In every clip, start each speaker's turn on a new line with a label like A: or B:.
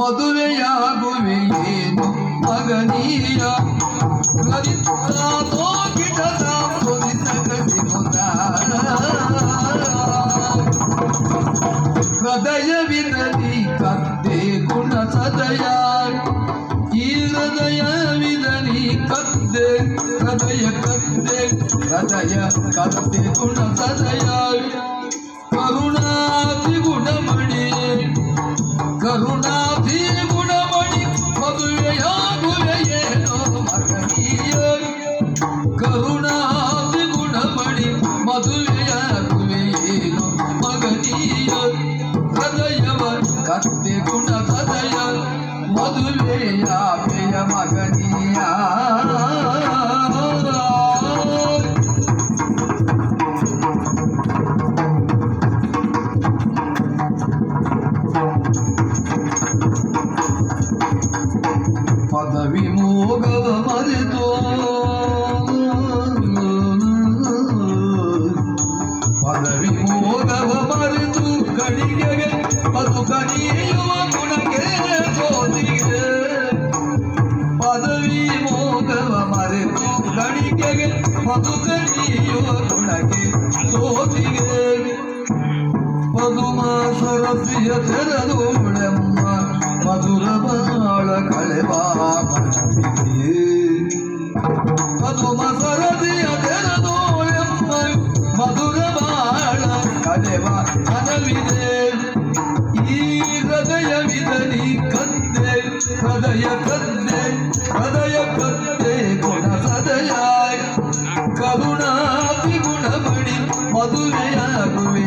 A: ಮದುವೆಯಾಗುವೆಯೇನು ಮಗನೀಯ ಲಲಿತಾದೋ ಗಿಡದ ಮುರಿದ ಕಟಿಮುದ ಹೃದಯವಿರಲಿ ಕದ್ದೆ ಗುಣ ಸದಯ ಈ ಹೃದಯವಿರಲಿ ಕದ್ದೆ ಹೃದಯ ಕದ್ದೆ ಹೃದಯ ಕದ್ದೆ ಗುಣ ಸದಯ ಮದುವೆಯ ಪ್ರಿಯ ಮಗನೀಯ ಪದವಿ ಮೋಗವ ಮರೆತು. ಪದವಿ ಮರೆತು. ಕಣಿಗೆಗೆ ಅದು ಕಣಿಯುವ ಅದು ಕಣಿಯುವ ಗುಣಕ್ಕೆ ಸೋತಿಗೆ. ಪದುಮ ಸರಸಿಯ ತೆರೆದೋಳೆಮ್ಮ ಮಧುರ ಬಾಳ ಕಳೆವಾ ಪದುಮ ಸರಸಿಯ ತೆರೆದೋಳೆಮ್ಮ ಮಧುರ ಬಾಳ ಕಳೆವಾ ಕನವಿದೆ ಈ ಹೃದಯವಿದ ನೀ ಕಂದೆ ಹೃದಯ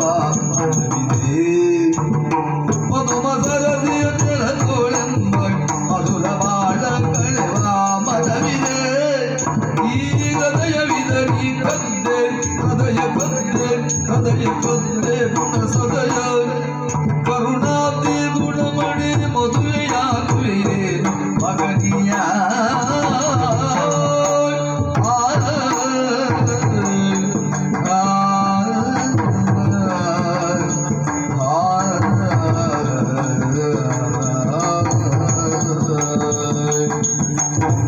A: Allah. Thank you.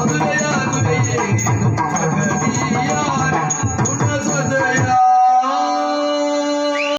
A: Adureya adureye